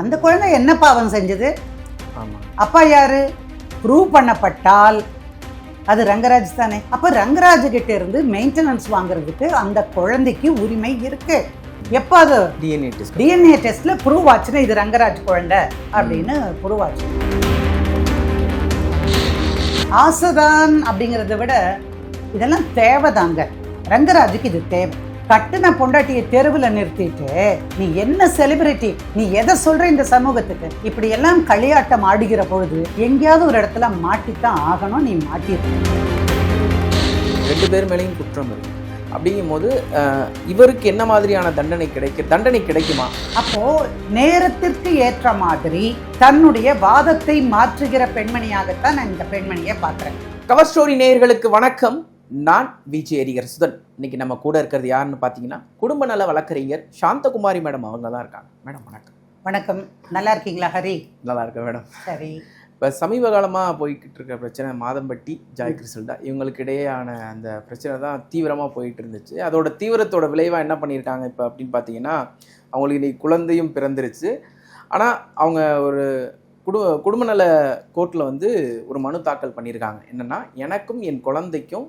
அந்த குழந்தை என்ன பாவம் செஞ்சது? அப்பா யாரு? ப்ரூவ் பண்ணப்பட்டால். அது ரங்கராஜ் தானே. அப்போ ரங்கராஜ் கிட்ட இருந்து மெயின்டெனன்ஸ் வாங்குறதுக்கு அந்த குழந்தைக்கு உரிமை இருக்கு. எப்போ அது? டிஎன்ஏ டெஸ்ட் டிஎன்ஏ டெஸ்ட்ல ப்ரூவ் ஆச்சுன்னா இது ரங்கராஜ் குழந்தை அப்படின்னு ப்ரூவ் ஆச்சு. ஆசைதான் அப்படிங்கிறத விட இதெல்லாம் தேவைதாங்க. ரங்கராஜுக்கு இது தேவை. கட்டுன பொண்டாட்டியை தெருவில் நிறுத்திட்டு நீ என்ன செலிபிரிட்டி நீ எதை சொல்ற இந்த சமூகத்துக்கு? இப்படி எல்லாம் களியாட்டம் ஆடுகிற பொழுது எங்கேயாவது ஒரு இடத்துல மாட்டித்தான் ஆகணும் நீ மாட்டிருக்க ரெண்டு பேர் மேலேயும் குற்றம் இருக்கு. அப்படிங்கும்போது அஹ், இவருக்கு என்ன மாதிரியான தண்டனை கிடைக்க தண்டனை கிடைக்குமா? அப்போ நேரத்திற்கு ஏற்ற மாதிரி தன்னுடைய வாதத்தை மாற்றுகிற பெண்மணியாகத்தான் நான் இந்த பெண்மணியை பார்க்குறேன். கவர் ஸ்டோரி நேயர்களுக்கு வணக்கம். நான் விஜய் அரிகர் சுதன். இன்னைக்கு நம்ம கூட இருக்கிறது யாருன்னு பார்த்தீங்கன்னா குடும்ப நல வழக்கறிஞர் சாந்தகுமாரி மேடம் அவங்க தான் இருக்காங்க. மேடம் வணக்கம். வணக்கம். நல்லா இருக்கீங்களா ஹரி? நல்லா இருக்கேன் மேடம். சரி. இப்போ சமீப காலமாக போய்கிட்டு இருக்க பிரச்சனை மாதம்பட்டி ஜாய் கிறிஸ்டல்டா இவங்களுக்கு இடையேயான அந்த பிரச்சனை தான் தீவிரமாக போயிட்டு இருந்துச்சு. அதோட தீவிரத்தோட விளைவாக என்ன பண்ணியிருக்காங்க இப்போ அப்படின்னு பார்த்தீங்கன்னா அவங்களுக்கு இன்னைக்கு குழந்தையும் பிறந்துருச்சு. ஆனால் அவங்க ஒரு குடு குடும்ப நல கோர்ட்டில் வந்து ஒரு மனு தாக்கல் பண்ணியிருக்காங்க. என்னென்னா எனக்கும் என் குழந்தைக்கும்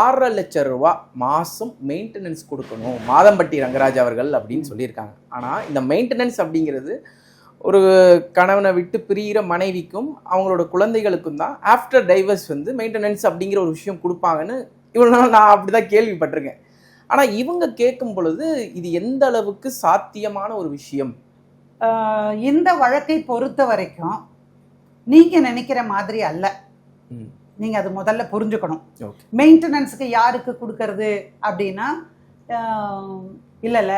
ஆறரை லட்சம் ரூபா மாதம் மெயின்டெனன்ஸ் கொடுக்கணும். மாதம்பட்டி ரங்கராஜ் அவர்கள் அப்படின்னு சொல்லியிருக்காங்க. ஆனால் இந்த மெயின்டெனன்ஸ் அப்படிங்கிறது ஒரு கணவனை விட்டு பிரியிற மனைவிக்கும் அவங்களோட குழந்தைகளுக்கும் தான் ஆஃப்டர் டைவர்ஸ் வந்து மெயின்டெனன்ஸ் அப்படிங்கிற ஒரு விஷயம் கொடுப்பாங்கன்னு இவ்வளோ நாள் நான் அப்படி தான் கேள்விப்பட்டிருக்கேன். ஆனால் இவங்க கேட்கும் பொழுது இது எந்த அளவுக்கு சாத்தியமான ஒரு விஷயம்? இந்த வழக்கை பொறுத்த வரைக்கும் நீங்க நினைக்கிற மாதிரி அல்ல. ம் நீங்க அது முதல்ல புரிஞ்சுக்கணும். மெயின்டெனன்ஸுக்கு யாருக்கு கொடுக்கறது அப்படின்னா இல்லைல்ல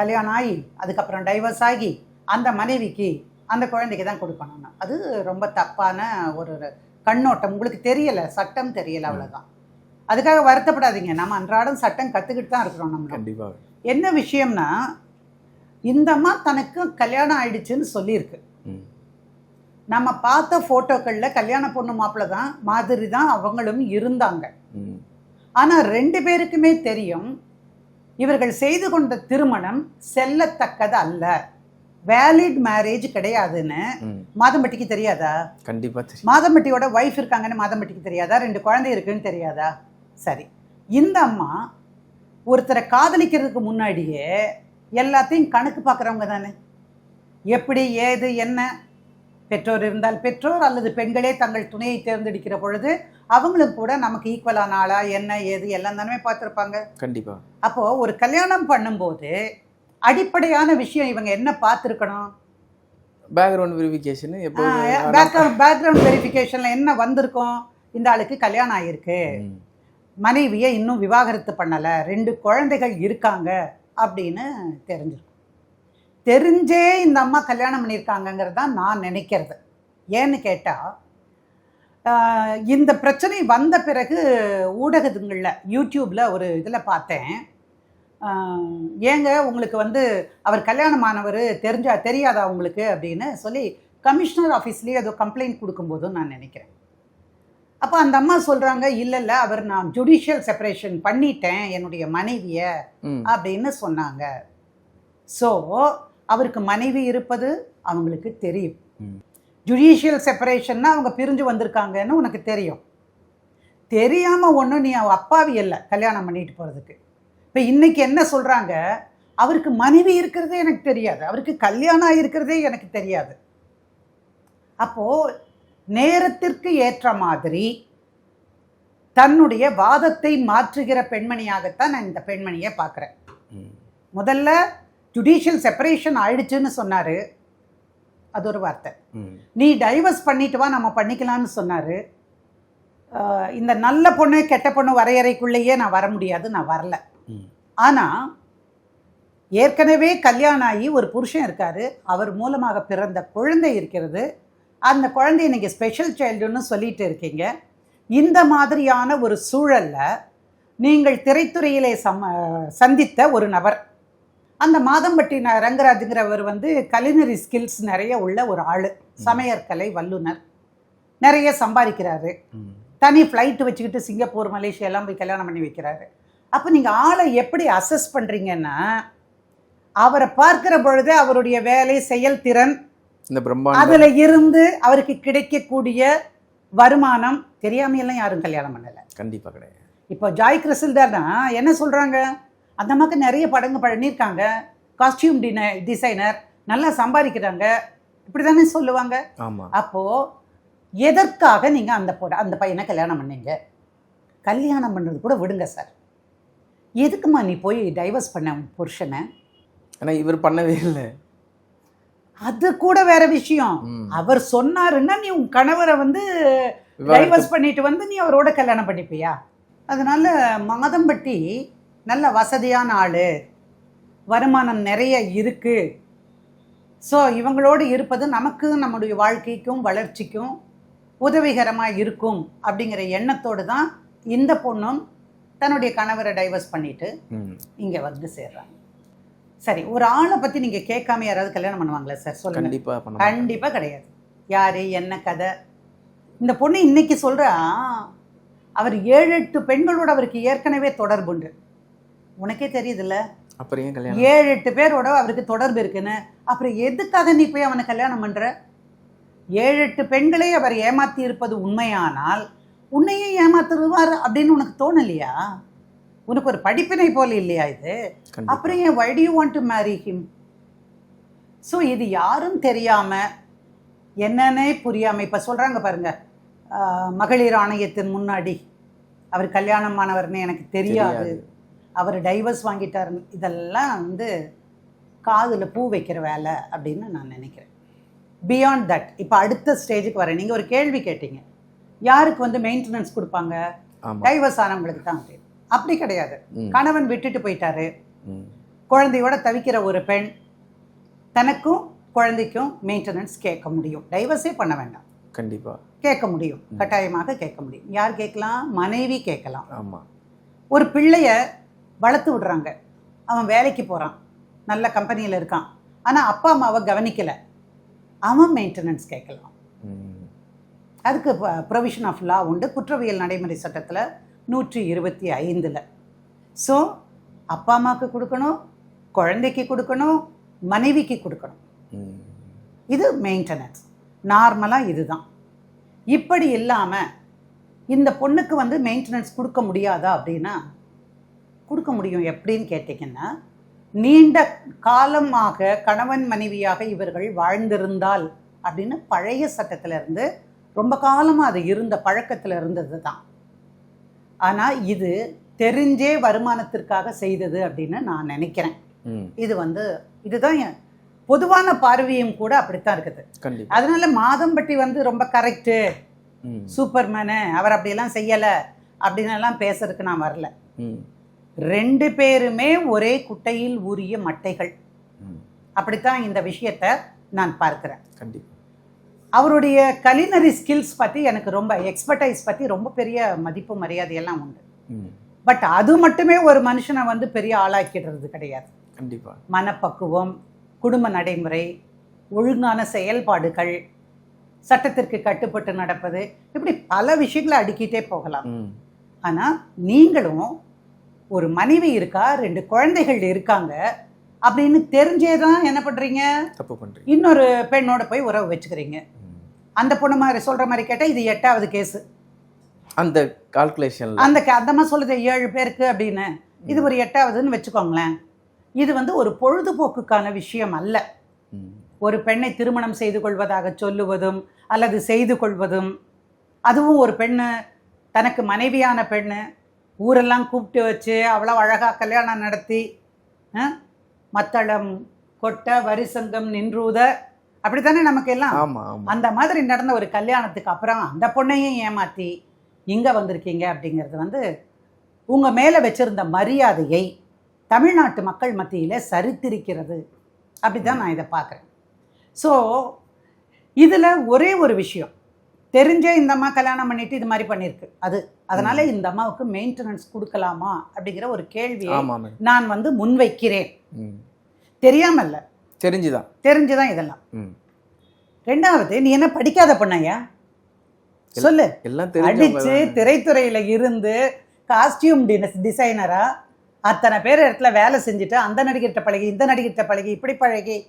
கல்யாணம் ஆகி அதுக்கப்புறம் டைவர்ஸ் ஆகி அந்த மனைவிக்கு அந்த குழந்தைக்கு தான் கொடுக்கணும்னா அது ரொம்ப தப்பான ஒரு கண்ணோட்டம். உங்களுக்கு தெரியல சட்டம் தெரியல அவ்வளவுதான். அதுக்காக வருத்தப்படாதீங்க. நம்ம அன்றாடம் சட்டம் கத்துக்கிட்டு தான் இருக்கிறோம் நம்ம கண்டிப்பாக என்ன விஷயம்னா இந்த அம்மா தனக்கு கல்யாணம் ஆயிடுச்சுன்னு சொல்லியிருக்கு. நம்ம பார்த்த ஃபோட்டோக்களில் கல்யாண பொண்ணு மாப்பிள்ளை தான் மாதிரி தான் அவங்களும் இருந்தாங்க. ம். ஆனால் ரெண்டு பேருக்குமே தெரியும் இவர்கள் செய்து கொண்ட திருமணம் செல்லத்தக்கது அல்ல. வேலிட் மேரேஜ் கிடையாதுன்னு மாதம்பட்டிக்கு தெரியாதா? கண்டிப்பாக தெரியும். மாதம்பட்டியோட ஒய்ஃப் இருக்காங்கன்னு மாதம்பட்டிக்கு தெரியாதா? ரெண்டு குழந்தை இருக்குன்னு தெரியாதா? சரி. இந்த அம்மா ஒருத்தரை காதலிக்கிறதுக்கு முன்னாடியே எல்லாத்தையும் கணக்கு பார்க்குறவங்க தானே. எப்படி ஏது என்ன? பெற்றோர் இருந்தால் பெற்றோர் அல்லது பெண்களே தங்கள் துணையை தேர்ந்தெடுக்கிற பொழுது அவங்களும் கூட நமக்கு ஈக்குவலான ஆளா என்ன ஏது எல்லாம் தானே பார்த்துருப்பாங்க. கண்டிப்பாக அப்போ ஒரு கல்யாணம் பண்ணும்போது அடிப்படையான விஷயம் இவங்க என்ன பார்த்துருக்கணும்? பேக்ரவுண்ட் வெரிஃபிகேஷன் பேக்ரவுண்ட் பேக்ரவுண்ட் வெரிஃபிகேஷனில் என்ன வந்திருக்கும்? இந்த ஆளுக்கு கல்யாணம் ஆகிருக்கு மனைவியை இன்னும் விவாகரத்து பண்ணலை. ரெண்டு குழந்தைகள் இருக்காங்க அப்படின்னு தெரிஞ்சிருக்கும். தெரிஞ்சே இந்த அம்மா கல்யாணம் பண்ணியிருக்காங்கங்கிறது தான் நான் நினைக்கிறது. ஏன்னு கேட்டால் இந்த பிரச்சனை வந்த பிறகு ஊடகத்துங்களில் யூடியூப்பில் ஒரு இதில் பார்த்தேன். ஏங்க உங்களுக்கு வந்து அவர் கல்யாணமானவர் தெரிஞ்சா தெரியாதா உங்களுக்கு அப்படின்னு சொல்லி கமிஷனர் ஆஃபீஸ்லேயே ஏதோ கம்ப்ளைண்ட் கொடுக்கும்போதும் நான் நினைக்கிறேன். அப்போ அந்த அம்மா சொல்கிறாங்க இல்லை இல்லை அவர் நான் ஜுடிஷியல் செப்பரேஷன் பண்ணிட்டேன் என்னுடைய மனைவியை அப்படின்னு சொன்னாங்க. ஸோ அவருக்கு மனைவி இருப்பது அவங்களுக்கு தெரியும். ஜுடிஷியல் செப்பரேஷன்னா அவங்க பிரிஞ்சு வந்திருக்காங்கன்னு உனக்கு தெரியும். தெரியாமல் ஒன்றும் நீ அப்பாவி இல்லை கல்யாணம் பண்ணிட்டு போகிறதுக்கு இப்போ இன்னைக்கு என்ன சொல்கிறாங்க அவருக்கு மனைவி இருக்கிறதே எனக்கு தெரியாது. அவருக்கு கல்யாணம் ஆகிருக்கிறதே எனக்கு தெரியாது. அப்போது நேரத்திற்கு ஏற்ற மாதிரி தன்னுடைய வாதத்தை மாற்றுகிற பெண்மணியாகத்தான் நான் இந்த பெண்மணியை பார்க்குறேன். முதல்ல ஜுடிஷியல் செப்பரேஷன் ஆயிடுச்சுன்னு சொன்னார். அது ஒரு வார்த்தை. நீ டைவர்ஸ் பண்ணிட்டு வா நம்ம பண்ணிக்கலாம்னு சொன்னார். இந்த நல்ல பொண்ணு கெட்ட பொண்ணு வரையறைக்குள்ளேயே நான் வர முடியாது நான் வரல. ஆனால் ஏற்கனவே கல்யாணம் ஆகி ஒரு புருஷன் இருக்காரு. அவர் மூலமாக பிறந்த குழந்தை இருக்கிறது. அந்த குழந்தைய நீங்கள் ஸ்பெஷல் சைல்டுன்னு சொல்லிட்டு இருக்கீங்க. இந்த மாதிரியான ஒரு சூழல்ல நீங்கள் திரைத்துறையிலே சம சந்தித்த ஒரு நபர். அந்த மாதம்பட்டி ரங்கராஜுங்கிறவர் வந்து கலினரி ஸ்கில்ஸ் நிறைய உள்ள ஒரு ஆள். சமையற்கலை வல்லுனர் நிறைய சம்பாதிக்கிறாரு. தனி ஃப்ளைட் வச்சுக்கிட்டு சிங்கப்பூர் மலேசியா எல்லாம் போய் கல்யாணம் பண்ணி வைக்கிறாரு. அப்போ நீங்கள் ஆளை எப்படி அசஸ் பண்ணுறீங்கன்னா அவரை பார்க்கிற பொழுது அவருடைய வேலை செயல்திறன் அதுல இருந்து அவருக்கு கிடைக்கக்கூடிய வருமானம் தெரியாமையெல்லாம் யாரும் கல்யாணம் பண்ணல. கண்டிப்பா கிடையாது. இப்போ ஜாய் கிறிஸ்டல்டார்னா என்ன சொல்றாங்க? அந்த அம்மாக்கு நிறைய படங்க பண்ணியிருக்காங்க. காஸ்டியூம் டின டிசைனர் நல்லா சம்பாதிக்கிறாங்க. இப்படி தானே சொல்லுவாங்க. ஆமா. அப்போ எதற்காக நீங்க அந்த பொ அந்த பையனை கல்யாணம் பண்ணீங்க? கல்யாணம் பண்றது கூட விடுங்க சார் எதுக்குமா நீ போய் டைவர்ஸ் பண்ண உன் புருஷனை? ஆனா இவர் பண்ணவே இல்லை. அது கூட வேற விஷயம். அவர் சொன்னாருன்னா நீ உன் கணவரை வந்து டைவர்ஸ் பண்ணிட்டு வந்து நீ அவரோட கல்யாணம் பண்ணிப்பியா? அதனால மாதம்பட்டி நல்ல வசதியான ஆளு. வருமானம் நிறைய இருக்கு. ஸோ இவங்களோடு இருப்பது நமக்கு நம்முடைய வாழ்க்கைக்கும் வளர்ச்சிக்கும் உதவிகரமாக இருக்கும் அப்படிங்கிற எண்ணத்தோடு தான் இந்த பொண்ணும் தன்னுடைய கணவரை டைவர்ஸ் பண்ணிட்டு. இங்கே வந்து சேர்றாங்க. சரி ஒரு ஆளை பற்றி நீங்கள் கேட்காம யாராவது கல்யாணம் பண்ணுவாங்களா சார்? சொல்லுங்க. கண்டிப்பா பண்ண மாட்டாங்க. கண்டிப்பா கிடையாது. யாரு என்ன கதை? இந்த பொண்ணு இன்னைக்கு சொல்றா அவர் ஏழு எட்டு பெண்களோட அவருக்கு ஏற்கனவே தொடர்புண்டு. உனக்கே தெரியுதுல்ல? அப்புறம் ஏன் கல்யாணம்? ஏழு எட்டு பேரோட அவருக்கு தொடர்பு இருக்குன்னு. அப்புறம் எதுக்காக நீ போய் அவனை கல்யாணம் பண்ற? ஏழு எட்டு பெண்களை அவர் ஏமாத்தி இருப்பது உண்மையானால் உன்னையும் ஏமாத்துருவார் அப்படின்னு உனக்கு தோணலையா? உனக்கு ஒரு படிப்பினை போல இல்லையா இது? அப்புறம் ஏன் why do you want to marry him so இது யாரும் தெரியாம என்னன்னே புரியாம இப்ப சொல்றாங்க பாருங்க ஆஹ், மகளிர் ஆணையத்தின் முன்னாடி அவர் கல்யாணமானவர்னு எனக்கு தெரியாது. தெரியாது. அவர் டைவர்ஸ் வாங்கிட்டார் இதெல்லாம் வந்து காதுல பூ வைக்கிற வேலை அப்படின்னு நான் நினைக்கிறேன். பியாண்ட் தட் இப்போ அடுத்த ஸ்டேஜுக்கு வரேன். நீங்க ஒரு கேள்வி கேட்டீங்க. யாருக்கு வந்து மெயின்டெனன்ஸ் கொடுப்பாங்க? டைவர்ஸ் ஆனவங்களுக்கு தான். அப்படி கிடையாது. கணவன் விட்டுட்டு போயிட்டாரு. குழந்தையோட தவிக்கிற ஒரு பெண் தனக்கும் குழந்தைக்கும் மெயின்டெனன்ஸ் கேட்க முடியும். டைவர்ஸே பண்ண வேண்டாம். கண்டிப்பா. கேட்க முடியும். கட்டாயமாக கேட்க முடியும். யார் கேட்கலாம்? மனைவி கேட்கலாம். ஆமா. ஒரு பிள்ளைய வளர்த்து விடுறாங்க. அவன் வேலைக்கு போகிறான் நல்ல கம்பெனியில் இருக்கான். ஆனால் அப்பா அம்மாவை கவனிக்கலை. அவன் மெயின்டெனன்ஸ் கேட்கலாம். அதுக்கு ப்ரொவிஷன் ஆஃப் லா உண்டு. குற்றவியல் நடைமுறை சட்டத்தில் நூற்றி இருபத்தி ஐந்தில். ஸோ அப்பா அம்மாவுக்கு கொடுக்கணும் குழந்தைக்கு கொடுக்கணும் மனைவிக்கு கொடுக்கணும். இது மெயின்டெனன்ஸ் நார்மலாக இதுதான். இப்படி இல்லாமல் இந்த பொண்ணுக்கு வந்து மெயின்டெனன்ஸ் கொடுக்க முடியாதா அப்படின்னா கொடுக்க முடியும் எப்படின்னு கேட்டிங்கன்னா நீண்ட காலமாக கணவன் மனைவியாக இவர்கள் வாழ்ந்திருந்தால் அப்படின்னு பழைய சட்டத்துல இருந்து ரொம்ப காலமாக அது இருந்த பழக்கத்தில் இருந்தது தான் ஆனால் இது தெரிஞ்சே வருமானத்திற்காக செய்தது அப்படின்னு நான் நினைக்கிறேன். இது வந்து இதுதான் பொதுவான பார்வையும் கூட அப்படித்தான் இருக்குது அதனால மாதம்பட்டி வந்து ரொம்ப கரெக்டு. சூப்பர்மேனு அவர் அப்படியெல்லாம் செய்யலை அப்படின்னு எல்லாம் பேசுறதுக்கு நான் வரல. ரெண்டு பேருமே ஒரே குட்டையில் ஊறிய மட்டைகள். அப்படித்தான் இந்த விஷயத்தை நான் பார்க்கிறேன். கண்டிப்பா. அவருடைய கலினரி ஸ்கில்ஸ் பற்றி எனக்கு ரொம்ப எக்ஸ்பர்டைஸ் பற்றி ரொம்ப பெரிய மதிப்பு மரியாதையெல்லாம் உண்டு. பட் அது மட்டுமே ஒரு மனுஷனை வந்து பெரிய ஆளாக்கிடுறது கிடையாது. கண்டிப்பா. மனப்பக்குவம் குடும்ப நடைமுறை ஒழுங்கான செயல்பாடுகள் சட்டத்திற்கு கட்டுப்பட்டு நடப்பது இப்படி பல விஷயங்களை அடுக்கிட்டே போகலாம். ஆனால் நீங்களும் ஒரு மனைவி இருக்கா ரெண்டு குழந்தைகள் இருக்காங்க அப்படின்னு தெரிஞ்சே தான் என்ன பண்ணுறீங்க தப்பு பண்றீங்க. இன்னொரு பெண்ணோட போய் உறவு வச்சுக்கிறீங்க. அந்த பொண்ணு மாதிரி சொல்கிற மாதிரி கேட்டால் இது எட்டாவது கேஸு அந்த கால்குலேஷன்ல அந்த அந்த மாதிரி சொல்லுது ஏழு பேருக்கு அப்படின்னு. இது ஒரு எட்டாவதுன்னு வச்சுக்கோங்களேன். இது வந்து ஒரு பொழுதுபோக்குக்கான விஷயம் அல்ல. ஒரு பெண்ணை திருமணம் செய்து கொள்வதாக சொல்லுவதும் அல்லது செய்து கொள்வதும் அதுவும் ஒரு பெண்ணு தனக்கு மனைவியான பெண்ணு ஊரெல்லாம் கூப்பிட்டு வச்சு அவ்வளோ அழகாக கல்யாணம் நடத்தி மத்தளம் கொட்ட வரிசங்கம் நின்றூத அப்படித்தானே நமக்கு எல்லாம் அந்த மாதிரி நடந்த ஒரு கல்யாணத்துக்கு அப்புறம் அந்த பொண்ணையும் ஏமாற்றி இங்கே வந்திருக்கீங்க அப்படிங்கிறது வந்து உங்கள் மேலே வச்சிருந்த மரியாதையை தமிழ்நாட்டு மக்கள் மத்தியில் சரித்திருக்கிறது. அப்படி தான் நான் இதை பார்க்குறேன். ஸோ இதில் ஒரே ஒரு விஷயம். தெரிஞ்சே இந்த அம்மா கல்யாணம் பண்ணிட்டு இது மாதிரி பண்ணியிருக்கு. அது அதனால இந்த அம்மாவுக்கு மெயின்டெனன்ஸ் கொடுக்கலாமா அப்படிங்கிற ஒரு கேள்வியை நான் வந்து முன்வைக்கிறேன். தெரியாமல்ல. தெரிஞ்சுதான். தெரிஞ்சுதான் இதெல்லாம். ரெண்டாவது நீ என்ன படிக்காத பொண்ணையா? சொல்லு. எல்லாம் அடிச்சு திரைத்துறையில இருந்து காஸ்டியூம் டிசைனரா அத்தனை பேர் இடத்துல வேலை செஞ்சுட்டு அந்த நடிகர்கிட்ட பழகி இந்த நடிகர்கிட்ட பழகி இப்படி பழகி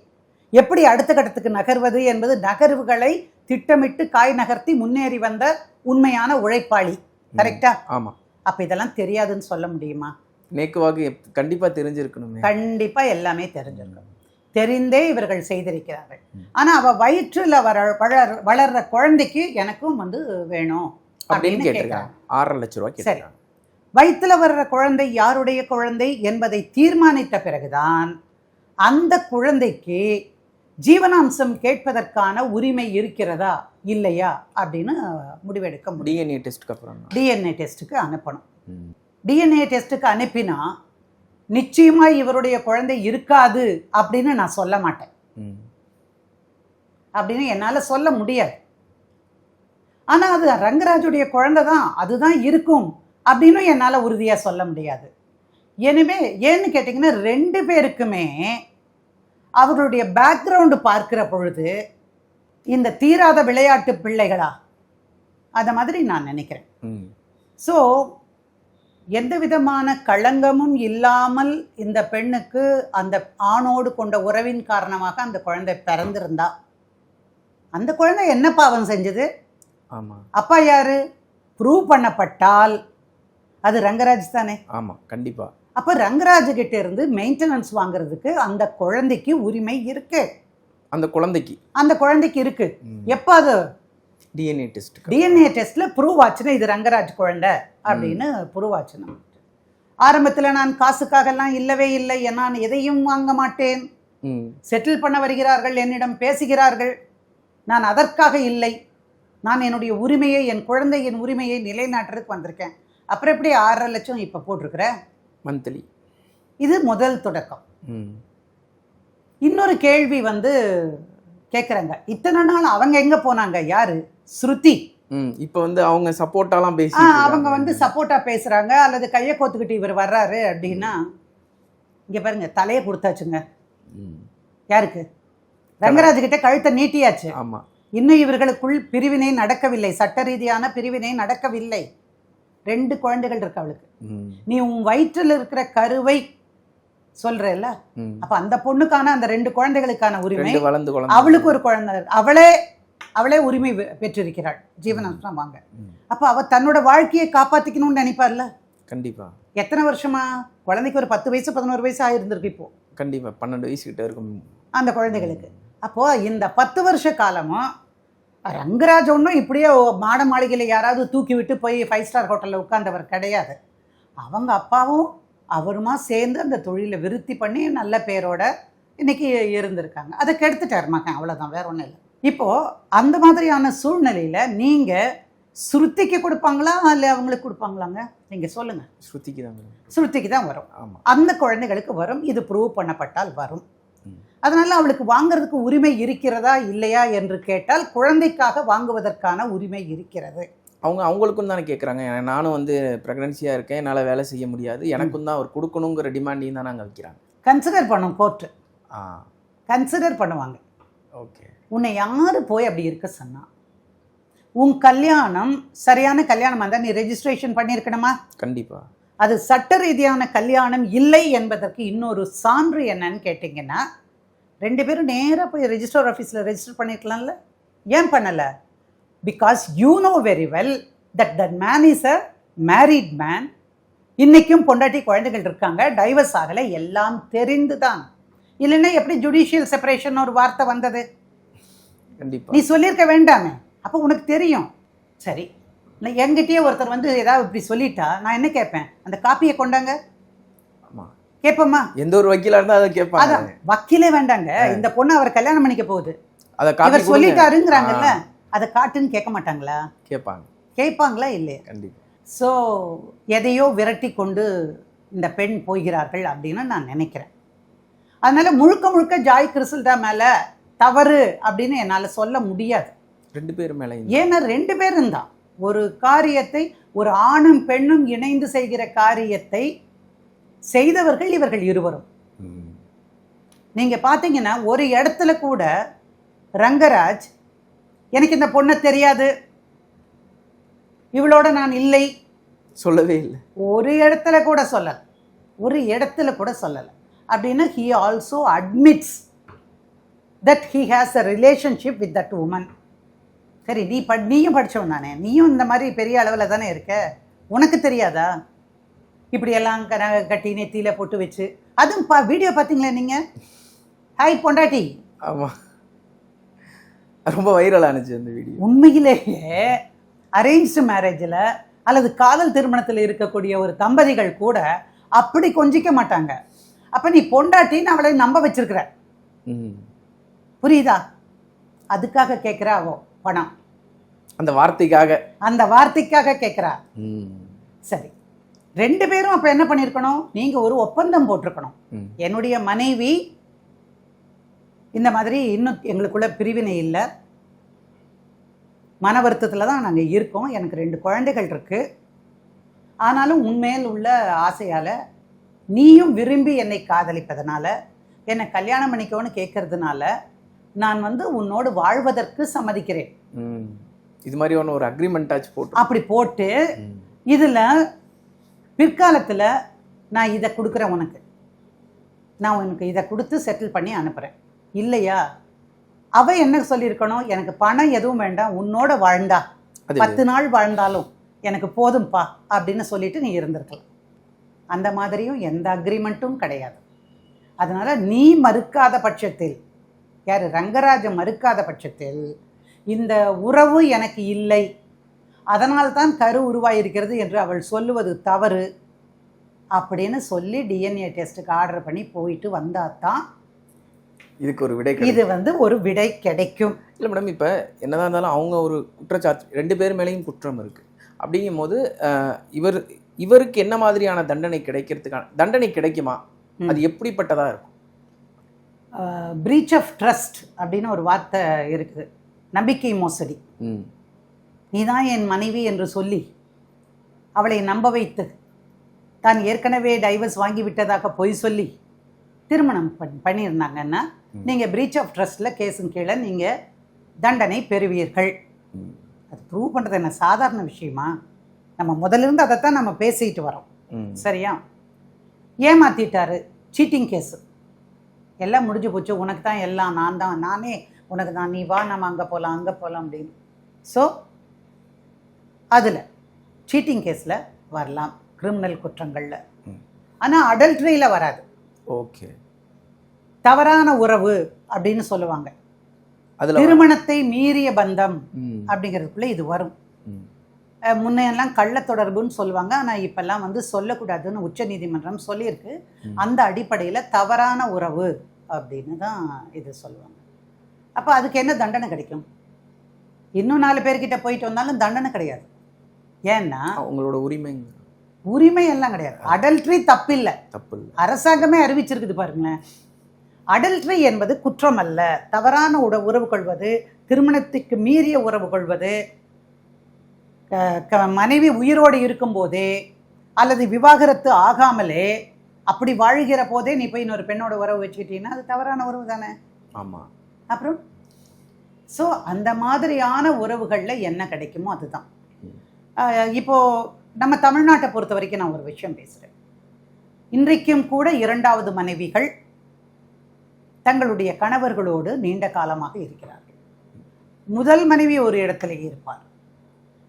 எப்படி அடுத்த கட்டத்துக்கு நகர்வது என்பது நகர்வுகளை திட்டமிட்டு காய் நகர்த்தி முன்னேறி வந்த உண்மையான உழைப்பாளி. கரெக்டா ஆமா. அப்ப இதெல்லாம் தெரியாதுன்னு சொல்ல முடியுமா? நேக்குவாக்கு எப்- கண்டிப்பா தெரிஞ்சிருக்கணுமே. கண்டிப்பா எல்லாமே தெரிஞ்சிருக்கும் தெரிந்தே இவர்கள் செய்திருக்கிறார்கள். ஆனா அவ வயிற்றுல வர வளர் வளர்ற குழந்தைக்கு எனக்கும் வந்து வேணும் அப்படின்னு கேட்டிருக்காங்க. ஆறரை லட்ச ரூபாய் கேட்டிருக்காங்க. வயிற்றுல வர்ற குழந்தை யாருடைய குழந்தை என்பதை தீர்மானித்த பிறகுதான் அந்த குழந்தைக்கு ஜீவனாம்சம் கேட்பதற்கான உரிமை இருக்கிறதா? இல்லையா? அப்படின்னு முடிவெடுக்க முடியும். டிஎன்ஏ டெஸ்ட்டுக்கு அப்புறம். டிஎன்ஏ டெஸ்ட்டுக்கு அனுப்பணும். டிஎன்ஏ டெஸ்ட்டுக்கு அனுப்பினா நிச்சயமா இவருடைய குழந்தை இருக்காது அப்படின்னு நான் சொல்ல மாட்டேன். அப்படின்னு என்னால் சொல்ல முடியாது. ஆனால் அது ரங்கராஜுடைய குழந்தை தான் அதுதான் இருக்கும் அப்படின்னு என்னால் உறுதியாக சொல்ல முடியாது. எனவே ஏன்னு கேட்டிங்கன்னா ரெண்டு பேருக்குமே அவர்களுடைய பேக்ரவுண்டு பார்க்கிற பொழுது இந்த தீராத விளையாட்டு பிள்ளைகளா? அந்த மாதிரி நான் நினைக்கிறேன். ஸோ எந்த விதமான களங்கமும் இல்லாமல் இந்த பெண்ணுக்கு அந்த ஆணோடு கொண்ட உறவின் காரணமாக அந்த குழந்தை பிறந்திருந்தா அந்த குழந்தை என்ன பாவம் செஞ்சது? அப்பா யாரு? ப்ரூவ் பண்ணப்பட்டால். அது ரங்கராஜ் தானே? ஆமா கண்டிப்பா. அப்போ ரங்கராஜ் கிட்ட இருந்து மெயின்டெனன்ஸ் வாங்குறதுக்கு அந்த குழந்தைக்கு உரிமை இருக்கு. அந்த குழந்தைக்கு. அந்த குழந்தைக்கு இருக்கு. எப்போ அது? டிஎன்ஏ டெஸ்ட்டுக்கு டிஎன்ஏ டெஸ்ட்ல ப்ரூவ் ஆச்சுன்னா இது ரங்கராஜ் குழந்தை அப்படின்னு ப்ரூவ் ஆச்சு நமக்கு. ஆரம்பத்தில் நான் காசுக்காகலாம் இல்லவே இல்லை. நான் எதையும் வாங்க மாட்டேன். செட்டில் பண்ண வருகிறார்கள். என்னிடம் பேசுகிறார்கள். நான் அதற்காக இல்லை. நான் என்னுடைய உரிமையை என் குழந்தையின் உரிமையை நிலைநாட்டுறதுக்கு வந்திருக்கேன். அப்புறம் எப்படி ஆறரை லட்சம் இப்போ போட்டிருக்கிறேன் மந்த்லி. இது முதல் தொடக்கம். இன்னொரு கேள்வி வந்து கேட்குறாங்க இத்தனை நாள் அவங்க எங்கே போனாங்க? யாரு? ஸ்ருதி. இப்போ வந்து அவங்க சப்போர்ட்டாலாம் பேசி அவங்க வந்து சப்போர்ட்டா பேசுறாங்க. அல்லது கையை கோத்துக்கிட்டு இவர் வர்றாரு அப்படின்னா இங்க பாருங்க தலையை கொடுத்தாச்சுங்க. யாருக்கு? ரங்கராஜ் கிட்ட கழுத்தை நீட்டியாச்சு. ஆமா. இன்னும் இவர்களுக்குள் பிரிவினை நடக்கவில்லை. சட்ட ரீதியான பிரிவினை நடக்கவில்லை. ரெண்டு குழந்தைகள் இருக்கு அவளுக்கு. நீ உன் வயிற்றில் இருக்கிற கருவை சொல்றல்ல? ம். அப்ப அந்த பொண்ணுக்கான அந்த ரெண்டு குழந்தைகளுக்கான உரிமை அவளுக்கு ஒரு குழந்தை. அவளே அவளே உரிமை பெற்றிருக்கிறாள். ஜீவனாம்சம் வாங்க. அப்ப அவ தன்னோட வாழ்க்கையை காப்பாத்திக்கணும்னு நினைப்பார்ல? கண்டிப்பா. எத்தனை வருஷமா? குழந்தைக்கு ஒரு பத்து வயசு பதினோரு வயசு ஆயிருந்திருக்கு இப்போ. கண்டிப்பா. பன்னெண்டு வயசு கிட்ட இருக்கும். அந்த குழந்தைகளுக்கு. அப்போ இந்த பத்து வருஷ காலமும் ரங்கராஜ் ஒன்றும் இப்படியே மாட மாளிகையில் யாராவது தூக்கி விட்டு போய் ஃபைவ் ஸ்டார் ஹோட்டலில் உட்கார்ந்தவர் கிடையாது. அவங்க அப்பாவும் அவருமா சேர்ந்து அந்த தொழிலை விருத்தி பண்ணி நல்ல பேரோட இன்னைக்கு இருந்திருக்காங்க. அதை கெடுத்துட்டார் மகன் அவ்வளோதான் வேற ஒன்றும் இல்லை. இப்போ அந்த மாதிரியான சூழ்நிலையில நீங்க ஸ்ருதிக்கு கொடுப்பாங்களா இல்லை அவங்களுக்கு கொடுப்பாங்களாங்க? நீங்க சொல்லுங்க. ஸ்ருதிக்கு தான் வரும். ஸ்ருதிக்கு தான் வரும். அந்த குழந்தைகளுக்கு வரும். இது ப்ரூவ் பண்ணப்பட்டால் வரும். அதனால அவளுக்கு வாங்குறதுக்கு உரிமை இருக்கிறதா இல்லையா என்று கேட்டால் குழந்தைக்காக வாங்குவதற்கான உரிமை இருக்கிறது. அவங்க அவங்களுக்கும் தானே கேட்குறாங்க நானும் வந்து ப்ரெக்னன்சியாக இருக்கேன். என்னால் வேலை செய்ய முடியாது. எனக்கும் தான் அவர் கொடுக்கணுங்கிற டிமாண்டையும் தானே அங்கே வைக்கிறாங்க கன்சிடர் பண்ணும் கோர்ட்டு ஆ. கன்சிடர் பண்ணுவாங்க. ஓகே உன்னை யாரு போய் அப்படி இருக்க சொன்னா? உன் கல்யாணம் சரியான கல்யாணம் இருந்தால் நீ ரெஜிஸ்ட்ரேஷன் பண்ணியிருக்கணுமா? கண்டிப்பாக அது சட்ட ரீதியான கல்யாணம் இல்லை என்பதற்கு இன்னொரு சான்று என்னன்னு கேட்டிங்கன்னா ரெண்டு பேரும் நேராக போய் ரெஜிஸ்டர் ஆஃபீஸில் ரெஜிஸ்டர் பண்ணிருக்கலாம்ல. ஏன் பண்ணலை? Because you know very well that that man is a married man இன்னைக்கும் பொண்டாட்டி குழந்தைகள் இருக்காங்க டைவர்ஸ் ஆகலை எல்லாம் தெரிந்து தான் இல்லைன்னா எப்படி ஜுடிஷியல் செப்பரேஷன் ஒரு வார்த்தை வந்தது? கண்டிப்பாக நீ சொல்லியிருக்க வேண்டாமே. அப்போ உனக்கு தெரியும். சரி. நான் என்கிட்டயே ஒருத்தர் வந்து ஏதாவது இப்படி சொல்லிட்டா நான் என்ன கேட்பேன்? அந்த காப்பியை கொண்டாங்க? கேட்போமா எந்த ஒரு வக்கீலாக இருந்தால் அதை கேட்பாங்க வக்கீலே வேண்டாங்க. இந்த பொண்ணு அவர் கல்யாணம் பண்ணிக்க போகுது. அதை இவர். சொல்லிட்டாருங்கிறாங்கல்ல அதை காட்டுன்னு கேட்க மாட்டாங்களா? கேட்பாங்க. கேட்பாங்களா இல்லையா? கண்டிப்பாக ஸோ எதையோ விரட்டி கொண்டு இந்த பெண் போகிறார்கள் அப்படின்னு நான் நினைக்கிறேன். அதனால முழுக்க முழுக்க ஜாய் கிறிஸ்டா மேலே தவறு அப்படின்னு என்னால் சொல்ல முடியாது. ரெண்டு பேர் மேலே ஏன்னா ரெண்டு பேரும் தான் ஒரு காரியத்தை ஒரு ஆணும் பெண்ணும் இணைந்து செய்கிற காரியத்தை செய்தவர்கள் இவர்கள் இருவரும். நீங்க பாத்தீங்கன்னா ஒரு இடத்துல கூட ரங்கராஜ் எனக்கு இந்த பொண்ணை தெரியாது. இவளோட நான் இல்லை. சொல்லவே இல்லை. ஒரு இடத்துல கூட சொல்லல. ஒரு இடத்துல கூட சொல்லலை. அப்படின்னு he also admits that he has a relationship with that woman சரி நீ ப நீயும் படித்தவன் தானே. நீயும் இந்த மாதிரி பெரிய அளவில் தானே இருக்க? உனக்கு தெரியாதா? இப்படியெல்லாம் க நகை கட்டி நெத்தியில் போட்டு வச்சு. அதுவும் பா வீடியோ பார்த்தீங்களா நீங்கள் ஹாய் பொண்டாட்டி. ஆமா. ரொம்ப வைரல் ஆனுச்சு அந்த வீடியோ. உண்மையிலேயே அரேஞ்ச்டு மேரேஜில் அல்லது காதல் திருமணத்தில் இருக்கக்கூடிய ஒரு தம்பதிகள் கூட அப்படி கொஞ்சிக்க மாட்டாங்க. அப்போ நீ பொண்டாட்டின்னு அவளை நம்ப வச்சிருக்கிற. ம். புரியுதா? அதுக்காக கேட்குறா அவ பணம். அந்த வார்த்தைக்காக. அந்த வார்த்தைக்காக கேட்குறா ம். சரி. ரெண்டு பேரும் அப்போ என்ன பண்ணியிருக்கணும் நீங்கள் ஒரு ஒப்பந்தம் போட்டிருக்கணும். என்னுடைய மனைவி இந்த மாதிரி இன்னும் எங்களுக்குள்ள பிரிவினை இல்லை. மன வருத்தத்தில் தான் நாங்கள் இருக்கோம். எனக்கு ரெண்டு குழந்தைகள் இருக்கு. ஆனாலும் உன்மேல் உள்ள ஆசையால் நீயும் விரும்பி என்னை காதலிப்பதனால என்னை கல்யாணம் பண்ணிக்கோன்னு கேட்கறதுனால நான் வந்து உன்னோடு வாழ்வதற்கு சம்மதிக்கிறேன். இது மாதிரி ஒன்று ஒரு அக்ரிமெண்ட் ஆச்சு போட்டு. அப்படி போட்டு. இதில் பிற்காலத்தில் நான் இதை கொடுக்குறேன் உனக்கு. நான் உனக்கு இதை கொடுத்து செட்டில் பண்ணி அனுப்புகிறேன் இல்லையா? அவ என்ன சொல்லியிருக்கணும் எனக்கு பணம் எதுவும் வேண்டாம் உன்னோட வாழ்ந்தா. பத்து நாள் வாழ்ந்தாலும் எனக்கு போதும்பா அப்படின்னு சொல்லிட்டு நீ இருந்திருக்கலாம். அந்த மாதிரியும் எந்த அக்ரிமெண்ட்டும் கிடையாது. அதனால நீ மறுக்காத பட்சத்தில் யார் ரங்கராஜன் மறுக்காத பட்சத்தில் இந்த உறவு எனக்கு இல்லை அதனால்தான் கரு உருவாயிருக்கிறது என்று அவள் சொல்லுவது தவறு. அப்படின்னு சொல்லி டிஎன்ஏ டெஸ்ட்டுக்கு ஆர்டர் பண்ணி போயிட்டு வந்தால் தான் இதுக்கு ஒரு விடை இது வந்து ஒரு விடை கிடைக்கும். இல்லை மேடம் இப்போ என்னதான் இருந்தாலும் அவங்க ஒரு குற்றச்சாட்டு ரெண்டு பேர் மேலேயும் குற்றம் இருக்கு. அப்படிங்கும் போது இவர் இவருக்கு என்ன மாதிரியான தண்டனை கிடைக்கிறதுக்கான தண்டனை கிடைக்குமா. அது எப்படிப்பட்டதா இருக்கும்? பிரீச் ஆஃப் ட்ரஸ்ட் அப்படின்னு ஒரு வார்த்தை இருக்குது. நம்பிக்கை மோசடி. நீதான் என் மனைவி என்று சொல்லி அவளை நம்ப வைத்து தான் ஏற்கனவே டைவர்ஸ் வாங்கி விட்டதாக பொய் சொல்லி திருமணம் பண் பண்ணியிருந்தாங்கன்னா. நீங்கள் பிரீச் ஆஃப் ட்ரஸ்ட்டில் கேஸும் கீழே நீங்கள் தண்டனை பெறுவீர்கள். அது ப்ரூவ் பண்ணுறது என்ன? சாதாரண விஷயமா? நம்ம முதல்ல இருந்து அதைத்தான் நம்ம பேசிட்டு வரோம். சரியா? ஏமாத்திட்டாரு. சீட்டிங் கேஸு எல்லாம் முடிஞ்சு போச்சு. உனக்கு தான் எல்லாம். நான் தான் நானே உனக்கு தான் நீ வா நம்ம அங்கே போகலாம் அங்கே போகலாம் அப்படின்னு. ஸோ அதில் சீட்டிங் கேஸில் வரலாம் கிரிமினல் குற்றங்களில். ஆனால் அடல்ட்ரியில் வராது. ஓகே. தவறான உறவு அப்படின்னு சொல்லுவாங்க. அதில் திருமணத்தை மீறிய பந்தம் அப்படிங்கிறதுக்குள்ளே இது வரும். முன்னையெல்லாம் கள்ள தொடர்புன்னு சொல்லுவாங்க. ஆனால் இப்பெல்லாம் வந்து சொல்லக்கூடாதுன்னு உச்சநீதிமன்றம் சொல்லியிருக்கு. ம். அந்த அடிப்படையில் தவறான உறவு அப்படின்னு தான் இது சொல்லுவாங்க. அப்போ அதுக்கு என்ன தண்டனை கிடைக்கும்? இன்னும் நாலு பேர்கிட்ட போயிட்டு வந்தாலும் தண்டனை கிடையாது. ஏன்னா உங்களோட உரிமை உரிமை எல்லாம் கிடையாது. அடல்ட்ரி தப்பில்லை. தப்பு அரசாங்கமே அறிவிச்சிருக்குது பாருங்களேன். அடல்ட்ரி என்பது குற்றம் அல்ல. தவறான உட உறவு கொள்வது திருமணத்துக்கு மீறிய உறவு கொள்வது மனைவி உயிரோடு இருக்கும்போதே அல்லது விவாகரத்து ஆகாமலே அப்படி வாழ்கிற போதே நீ போய் இன்னொரு பெண்ணோட உறவு வச்சுக்கிட்டீங்கன்னா அது தவறான உறவு தானே? ஆமாம் அப்புறம்? ஸோ அந்த மாதிரியான உறவுகளில் என்ன கிடைக்குமோ அதுதான். ம். ஆஹ் இப்போ நம்ம தமிழ்நாட்டை பொறுத்த வரைக்கும் நான் ஒரு விஷயம் பேசுகிறேன் இன்றைக்கும் கூட இரண்டாவது மனைவிகள் தங்களுடைய கணவர்களோடு நீண்ட காலமாக இருக்கிறார்கள். முதல் மனைவி ஒரு இடத்துல இருப்பார்.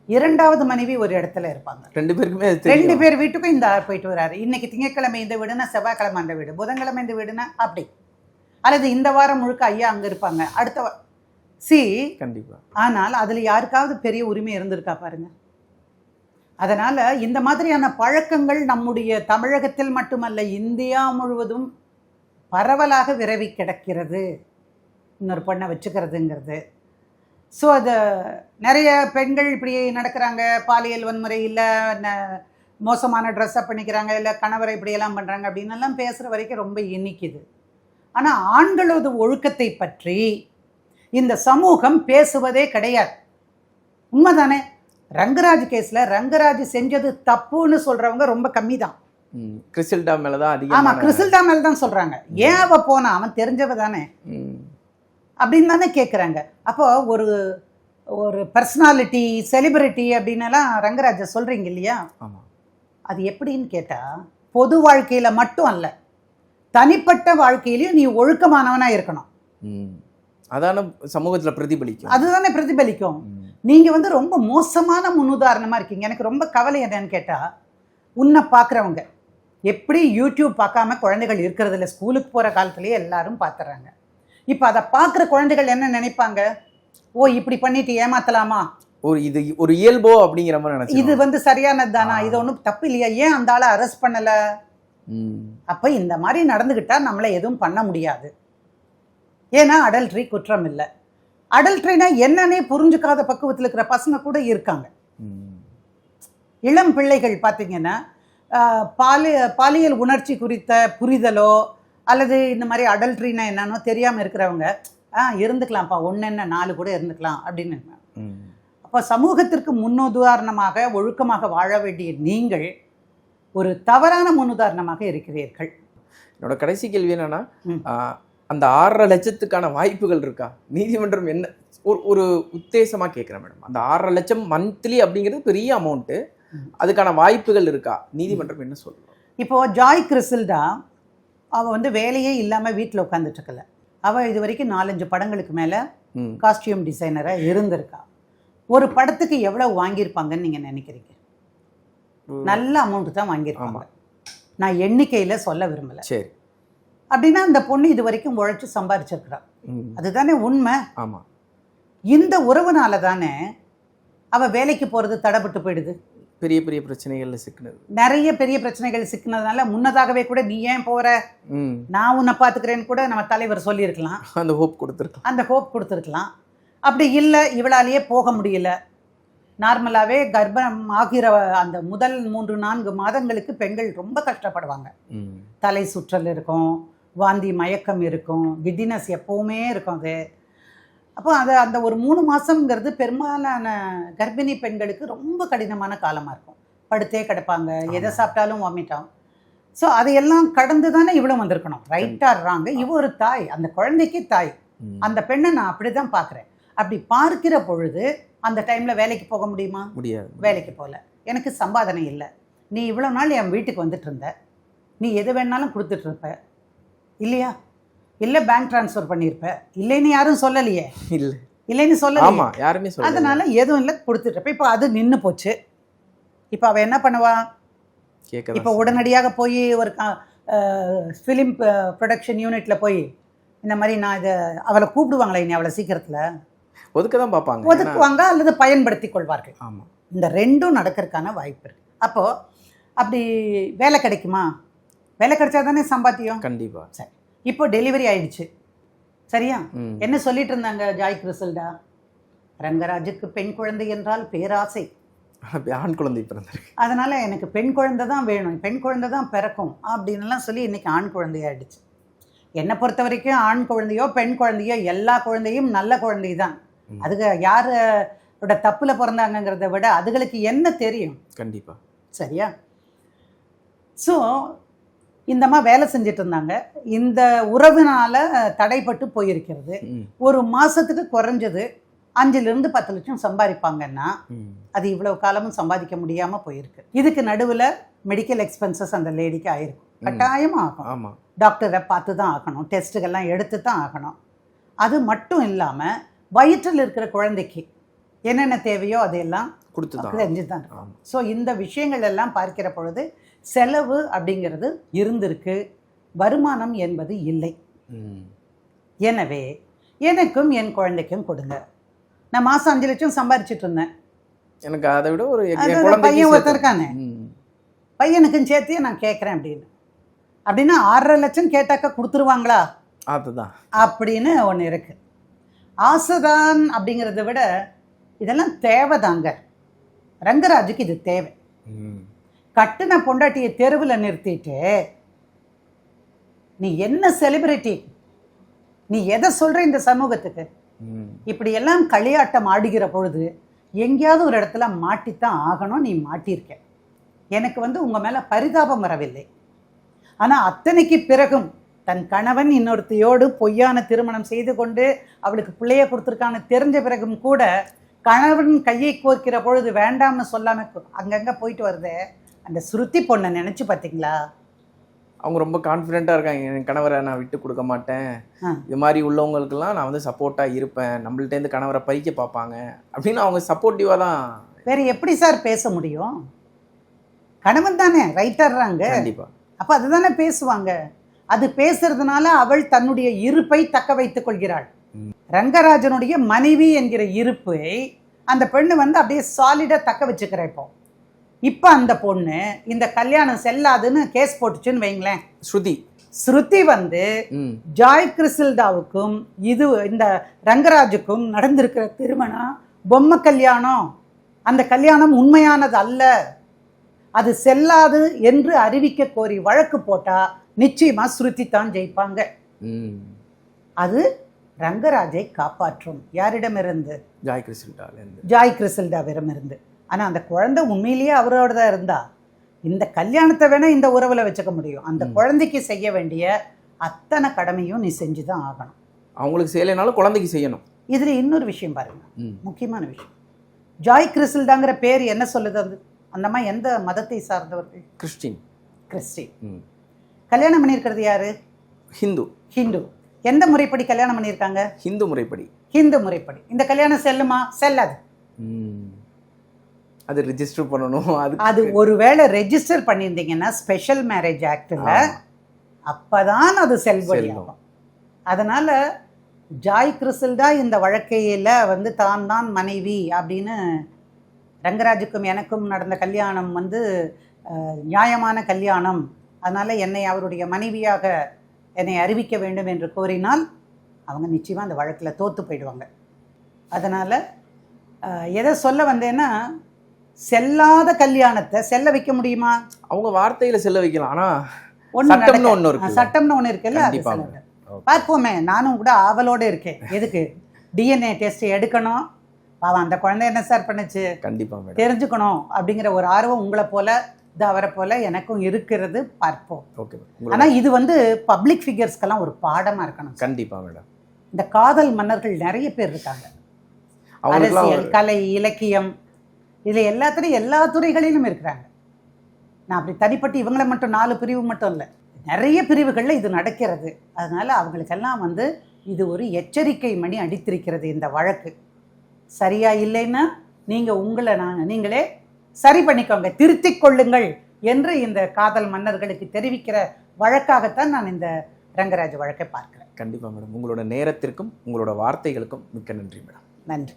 இரண்டாவது மனைவி ஒரு இடத்துல இருப்பாங்க. ரெண்டு பேருக்குமே ரெண்டு பேர் வீட்டுக்கும் இந்த ஆள் போயிட்டு வராரு. இன்னைக்கு திங்கட்கிழமை இந்த வீடுனா செவ்வாய்க்கிழமை அந்த வீடு புதன்கிழமை இந்த வீடுனா அப்படி. அல்லது இந்த வாரம் முழுக்க ஐயா அங்கே இருப்பாங்க. அடுத்த சி கண்டிப்பா. ஆனால் அதில் யாருக்காவது பெரிய உரிமை இருந்திருக்கா பாருங்க. அதனால் இந்த மாதிரியான பழக்கங்கள் நம்முடைய தமிழகத்தில் மட்டுமல்ல இந்தியா முழுவதும் பரவலாக விரவி கிடக்கிறது. இன்னொரு பொண்ணை வச்சுக்கிறதுங்கிறது. ஸோ அது நிறைய பெண்கள் இப்படி நடக்கிறாங்க. பாலியல் வன்முறை இல்லை மோசமான ட்ரெஸ்ஸை பண்ணிக்கிறாங்க இல்லை கணவரை இப்படியெல்லாம் பண்ணுறாங்க அப்படின்னு எல்லாம் பேசுகிற வரைக்கும் ரொம்ப இனிக்குது. ஆனால் ஆண்களது ஒழுக்கத்தை பற்றி இந்த சமூகம் பேசுவதே கிடையாது. உண்மைதானே? ரங்கராஜ் கேஸில் ரங்கராஜ் செஞ்சது தப்புன்னு சொல்கிறவங்க ரொம்ப கம்மி தான் ம் கிறிஸ்டல்டா மேல தான் ஆமாம் அதிகமான கிறிஸ்டல்டா மேல் தான் சொல்கிறாங்க ஏன் அவ போனா? அவன் தெரிஞ்சவ தானே. அப்படின்னு தானே கேட்குறாங்க அப்போ ஒரு ஒரு பர்சனாலிட்டி செலிபிரிட்டி அப்படின்னலாம் ரங்கராஜ சொல்கிறீங்க இல்லையா? அது எப்படின்னு கேட்டால் பொது வாழ்க்கையில மட்டும் அல்ல. தனிப்பட்ட வாழ்க்கையிலயும் நீ ஒழுக்கமானவனா இருக்கணும். ம். அதான சமூகத்துல பிரதிபலிக்கும். அதுதானே பிரதிபலிக்கும். ம். நீங்க வந்து ரொம்ப மோசமான முன்னுதாரணமா இருக்கீங்க. எனக்கு ரொம்ப கவலை என்னன்னு கேட்டா உன்னை பார்க்குறவங்க எப்படி யூடியூப் பார்க்காம குழந்தைகள் இருக்கிறது இல்லை ஸ்கூலுக்கு போற காலத்திலேயே எல்லாரும் பார்த்துறாங்க இப்போ அதை பார்க்குற குழந்தைகள் என்ன நினைப்பாங்க? ஓ இப்படி பண்ணிட்டு ஏமாத்தலாமா? ஒரு இது ஒரு இயல்போ அப்படிங்கிற மாதிரி நினைச்சு இது வந்து சரியானது தானா. இது ஒன்றும் தப்பு இல்லையா? ஏன் அந்த ஆளை அரெஸ்ட் பண்ணல? அப்போ இந்த மாதிரி நடந்துக்கிட்டா நம்மளை எதுவும் பண்ண முடியாது. ஏன்னா அடல்ட்ரி குற்றம் இல்லை. அடல்ட்ரினா என்னன்னே புரிஞ்சுக்காத பக்குவத்தில் இருக்கிற பசங்க கூட இருக்காங்க. இளம் பிள்ளைகள் பார்த்தீங்கன்னா பாலி பாலியல் உணர்ச்சி குறித்த புரிதலோ அல்லது இந்த மாதிரி அடல்ட்ரினா என்னன்னோ தெரியாமல் இருக்கிறவங்க ஆ இருந்துக்கலாம்ப்பா ஒன்று என்ன நாலு கூட இருந்துக்கலாம் அப்படின்னு அப்போ சமூகத்திற்கு முன்னுதாரணமாக ஒழுக்கமாக வாழ வேண்டிய நீங்கள் ஒரு தவறான முன்னுதாரணமாக இருக்கிறீர்கள். என்னோட கடைசி கேள்வி என்னன்னா அந்த ஆறரை லட்சத்துக்கான வாய்ப்புகள் இருக்கா? நீதிமன்றம் என்ன ஒரு ஒரு உத்தேசமா கேட்குறேன் மேடம் அந்த ஆறரை லட்சம் மந்த்லி அப்படிங்கிறது பெரிய அமௌண்ட்டு. அதுக்கான வாய்ப்புகள் இருக்கா? நீதிமன்றம் என்ன சொல்லுவோம் இப்போ ஜாய் கிறிசில்டா அவள் வந்து வேலையே இல்லாமல் வீட்டில் உட்காந்துட்டு இருக்கல. அவள் இது வரைக்கும் நாலஞ்சு படங்களுக்கு மேலே காஸ்டியூம் டிசைனராக இருந்திருக்கா. ஒரு படத்துக்கு எவ்வளவு வாங்கியிருப்பாங்கன்னு நீங்கள் நினைக்கிறீங்க? நல்ல அமௌண்ட் தான் வாங்கியிருப்பாங்க. நான் எண்ணிக்கையில் சொல்ல விரும்பலை. சரி. அப்படின்னா அந்த பொண்ணு இது வரைக்கும் உழைச்சி சம்பாரிச்சிருக்கிறா. ம். அதுதானே உண்மை? ஆமா. இந்த உறவுனால தானே அவள் வேலைக்கு போகிறது தடைப்பட்டு போயிடுது. பெரிய பெரிய பிரச்சனைகள்ல சிக்கினது. நிறைய பெரிய பிரச்சனைகள் சிக்கினதுனால முன்னதாகவே கூட நீ ஏன் போற? ம். நான் உன்னை பார்த்துக்கிறேன்னு கூட நம்ம தலைவர் சொல்லியிருக்கலாம். அந்த ஹோப் கொடுத்துருக்கலாம். அந்த ஹோப் கொடுத்துருக்கலாம். அப்படி இல்லை இவளாலேயே போக முடியல. நார்மலாகவே கர்ப்பம் ஆகிற அந்த முதல் மூன்று நான்கு மாதங்களுக்கு பெண்கள் ரொம்ப கஷ்டப்படுவாங்க. தலை சுற்றல் இருக்கும். வாந்தி மயக்கம் இருக்கும். கிட்டினஸ் எப்போவுமே இருக்கும் அது. அப்போ அது அந்த ஒரு மூணு மாதங்கிறது பெரும்பாலான கர்ப்பிணி பெண்களுக்கு ரொம்ப கடினமான காலமாக இருக்கும். படுத்தே கிடப்பாங்க. எதை. சாப்பிட்டாலும் வாமிட் ஆகும். ஸோ அதையெல்லாம் கடந்து தானே இவ்வளோ வந்திருக்கணும். ரைட்டாக ராங்க இவ ஒரு தாய். அந்த குழந்தைக்கு தாய். அந்த பெண்ணை நான் அப்படி தான் பார்க்குறேன். அப்படி பார்க்கிற பொழுது அந்த டைமில் வேலைக்கு போக முடியுமா? முடியாது. வேலைக்கு போகல. எனக்கு சம்பாதனை இல்லை. நீ இவ்வளோ நாள் என் வீட்டுக்கு வந்துட்டு இருந்த. நீ எது வேணாலும் கொடுத்துட்டு இருப்ப. இல்லையா? இல்லை பேங்க் ட்ரான்ஸ்ஃபர் பண்ணியிருப்ப. இல்லைன்னு யாரும் சொல்லலையே. இல்ல. இல்லைன்னு சொல்லலையே. ஆமா யாருமே சொல்ல அதனால எதுவும் இல்லை கொடுத்துட்டு இருப்ப. இப்போ அது நின்று போச்சு. இப்போ அவள் என்ன பண்ணுவா? கேட்க இப்போ உடனடியாக போய் ஒரு ஃபிலிம் ப்ரொடக்ஷன் யூனிட்டில் போய் இந்த மாதிரி நான் இதை அவளை கூப்பிடுவாங்களே இனி அவளை சீக்கிரத்தில்? ஒதுக்க தான் பார்ப்பாங்க. ஒதுக்குவாங்க அல்லது பயன்படுத்தி கொள்வார்கள். ஆமா. இந்த ரெண்டும் நடக்கிறதுக்கான வாய்ப்பு இருக்கு. அப்போது அப்படி வேலை கிடைக்குமா? வேலை கிடைச்சா தானே சம்பாத்தியம்? கண்டிப்பா. சரி. இப்போ டெலிவரி ஆயிடுச்சு. சரியா? என்ன சொல்லிட்டு இருந்தாங்க ஜாய் கிறிசல்டா ரங்கராஜுக்கு பெண் குழந்தை என்றால் பேராசை. ஆண் குழந்தை பிறந்திருக்கு. அதனால எனக்கு பெண் குழந்தை தான் வேணும். பெண் குழந்தை தான் பிறக்கும். அப்படின்னுலாம் சொல்லி இன்னைக்கு ஆண் குழந்தையாயிடுச்சு என்னை பொறுத்த வரைக்கும் ஆண் குழந்தையோ பெண் குழந்தையோ எல்லா குழந்தையும் நல்ல குழந்தை தான். அதுக்கு யாரோட தப்புல பிறந்தாங்கங்கிறத விட அதுகளுக்கு என்ன தெரியும்? கண்டிப்பா. சரியா? ஸோ இந்த அம்மா வேலை செஞ்சுட்டு இருந்தாங்க இந்த உறவினால தடைப்பட்டு போயிருக்கிறது. ஒரு மாசத்துக்கு குறைஞ்சது அஞ்சுலேருந்து பத்து லட்சம் சம்பாதிப்பாங்கன்னா அது இவ்வளவு காலமும் சம்பாதிக்க முடியாம போயிருக்கு. இதுக்கு நடுவுல மெடிக்கல் எக்ஸ்பென்சஸ் அந்த லேடிக்கு ஆயிருக்கும். ம். கட்டாயமா ஆகும். டாக்டரை பார்த்து தான் ஆகணும். டெஸ்ட்டுகள்லாம் எடுத்து தான் ஆகணும். அது மட்டும் இல்லாம வயிற்றில் இருக்கிற குழந்தைக்கு என்னென்ன தேவையோ அதையெல்லாம் கொடுத்து செஞ்சு தான் ஸோ இந்த விஷயங்கள் எல்லாம் பார்க்கிற பொழுது செலவு அப்படிங்கிறது இருந்திருக்கு. வருமானம் என்பது இல்லை. எனவே எனக்கும் என் குழந்தைக்கும் கொடுங்க. நான் மாதம் அஞ்சு லட்சம் சம்பாரிச்சிட்டு இருந்தேன். எனக்கு அதை விட ஒரு பையன் ஒருத்தன் சேர்த்து- இருக்கானே. பையனுக்கும் சேர்த்தே நான் கேட்குறேன் அப்படின்னு. அப்படின்னா ஆறரை லட்சம் கேட்டாக்கா கொடுத்துருவாங்களா? அதுதான். அப்படின்னு ஒன்று இருக்கு. ஆசைதான் அப்படிங்கிறத விட இதெல்லாம் தேவைதாங்க. ரங்கராஜுக்கு இது தேவை. கட்டுன பொண்டாட்டியை தெருவில் நிறுத்திட்டு நீ என்ன செலிபிரிட்டி நீ எதை சொல்ற இந்த சமூகத்துக்கு? இப்படி எல்லாம் களியாட்டம் ஆடுகிற பொழுது எங்கேயாவது ஒரு இடத்துல மாட்டித்தான் ஆகணும் நீ மாட்டியிருக்க. எனக்கு வந்து உங்க மேல பரிதாபம் வரவில்லை. ஆனா அத்தனைக்கு பிறகும் தன் கணவன் இன்னொருத்தையோடு பொய்யான திருமணம் செய்து கொண்டு அவளுக்கு பிள்ளைய கொடுத்துருக்கான்னு தெரிஞ்ச பிறகும் கூட கணவன் கையை கோர்க்கிற பொழுது வேண்டாம்னு சொல்லாம கு- அங்கங்க போயிட்டு வருதே. அந்த சுருத்தி பொண்ணை நினைச்சு பார்த்தீங்களா அவங்க ரொம்ப கான்ஃபிடென்ட்டாக இருக்காங்க. என் கணவரை நான் விட்டு கொடுக்க மாட்டேன். இது மாதிரி உள்ளவங்களுக்கெல்லாம் நான் வந்து சப்போர்ட்டாக இருப்பேன். நம்மள்ட்டேருந்து கணவரை பறிக்க பார்ப்பாங்க. அப்படின்னு அவங்க சப்போர்ட்டிவாக தான் வேற எப்படி சார் பேச முடியும்? கணவன் தானே ரைட்டர்றாங்க கண்டிப்பாக அப்ப அதுதானே பேசுவாங்க. அது பேசுறதுனால அவள் தன்னுடைய இருப்பை தக்க வைத்துக் கொள்கிறாள். ரங்கராஜனுடைய மனைவி என்கிற இருப்பை அந்த பெண்ணு வந்து அப்படியே சாலிடா தக்க வச்சுக்கிற இப்போ. இப்ப அந்த பொண்ணு இந்த கல்யாணம் செல்லாதுன்னு கேஸ் போட்டுச்சுன்னு வைங்களேன். ஸ்ருதி. ஸ்ருதி வந்து ஜாய் கிறிசில்டாவுக்கும் இது இந்த ரங்கராஜுக்கும் நடந்திருக்கிற திருமணம் பொம்மை கல்யாணம். அந்த கல்யாணம் உண்மையானது அல்ல. அது செல்லாது என்று அறிவிக்க கோரி வழக்கு போட்டா நிச்சயமா ஸ்ருதி தான் ஜெயிப்பாங்க. அது ரங்கராஜை காப்பாற்றும். யாரிடமிருந்து? ஜாய் கிறிஸ்டாலேருந்து ஜாய் கிறிசில்டாவிடமிருந்து ஆனா அந்த குழந்தை உண்மையிலேயே அவரோட தான் இருந்தா? இந்த கல்யாணத்தை வேணா இந்த உறவுல வச்சுக்க முடியும். அந்த. குழந்தைக்கு செய்ய வேண்டிய அத்தனை கடமையும் நீ செஞ்சுதான் ஆகணும். அவங்களுக்கு செய்யலைனாலும் குழந்தைக்கு செய்யணும். இதுல இன்னொரு விஷயம் பாருங்க. முக்கியமான விஷயம். ஜாய் கிறிசில்டாங்கிற பேர் என்ன சொல்லுது அது? அந்த அம்மா எந்த மதத்தை சார்ந்தவர்கள்? கிறிஸ்டின். கிறிஸ்டின். கல்யாணம் பண்ணியிருக்கிறது யாரு? ஹிந்து. ஹிந்து. எந்த முறைப்படி கல்யாணம் பண்ணியிருக்காங்க? ஹிந்து முறைப்படி. ஹிந்து முறைப்படி. இந்த கல்யாணம் செல்லுமா? செல்லாது. அது ரிஜிஸ்டர் பண்ணணும். அது அது ஒருவேளை ரெஜிஸ்டர் பண்ணியிருந்தீங்கன்னா ஸ்பெஷல் மேரேஜ் ஆக்டில். அப்பதான் அது செல்வழி. ஆகும். அதனால ஜாய் கிறிசல்டா இந்த வழக்கையில் வந்து தான் தான் மனைவி அப்படின்னு ரங்கராஜுக்கும் எனக்கும் நடந்த கல்யாணம் வந்து நியாயமான கல்யாணம். அதனால என்னை அவருடைய மனைவியாக என்னை அறிவிக்க வேண்டும் என்று கோரினால் அவங்க நிச்சயமாக அந்த வழக்கில் தோத்து போயிடுவாங்க. அதனால் எதை சொல்ல வந்தேன்னா செல்லாத கல்யாணத்தை செல்ல வைக்க முடியுமா? அவங்க வார்த்தையில செல்ல வைக்கலாம். ஆனா ஒண்ணு சட்டம்னு ஒண்ணு இருக்கு. சட்டம்னு ஒன்று இருக்குல்ல அது பார்ப்போமே நானும் கூட ஆவலோடு இருக்கேன். எதுக்கு? டிஎன்ஏ டெஸ்ட் எடுக்கணும். பாவம் அந்த குழந்தை என்ன சார் பண்ணுச்சு? கண்டிப்பா மேடம். தெரிஞ்சுக்கணும் அப்படிங்கிற ஒரு ஆர்வம் உங்களை போல இது அவரை போல எனக்கும் இருக்கிறது பார்ப்போம். ஓகே ஆனா இது வந்து பப்ளிக் ஃபிகர்ஸ்க்கெல்லாம் ஒரு பாடமா இருக்கணும். கண்டிப்பா மேடம் இந்த காதல் மன்னர்கள் நிறைய பேர் இருக்காங்க. அரசியல் கலை இலக்கியம் இதுல எல்லாத்துலையும் எல்லா துறைகளிலும் இருக்கிறாங்க. நான் அப்படி தனிப்பட்டு இவங்களை மட்டும் நாலு பிரிவு மட்டும் இல்லை. நிறைய பிரிவுகளில் இது நடக்கிறது. அதனால அவங்களுக்கெல்லாம் வந்து இது ஒரு எச்சரிக்கை மணி அடித்திருக்கிறது இந்த வழக்கு. சரியா இல்லைன்னா நீங்க உங்களை நான் நீங்களே சரி பண்ணிக்கோங்க திருத்திக் கொள்ளுங்கள் என்று இந்த காதல் மன்னர்களுக்கு தெரிவிக்கிற வழக்காகத்தான் நான் இந்த ரங்கராஜ் வழக்கை பார்க்கிறேன். கண்டிப்பா மேடம். உங்களோட நேரத்திற்கும் உங்களோட வார்த்தைகளுக்கும் மிக்க நன்றி மேடம். நன்றி.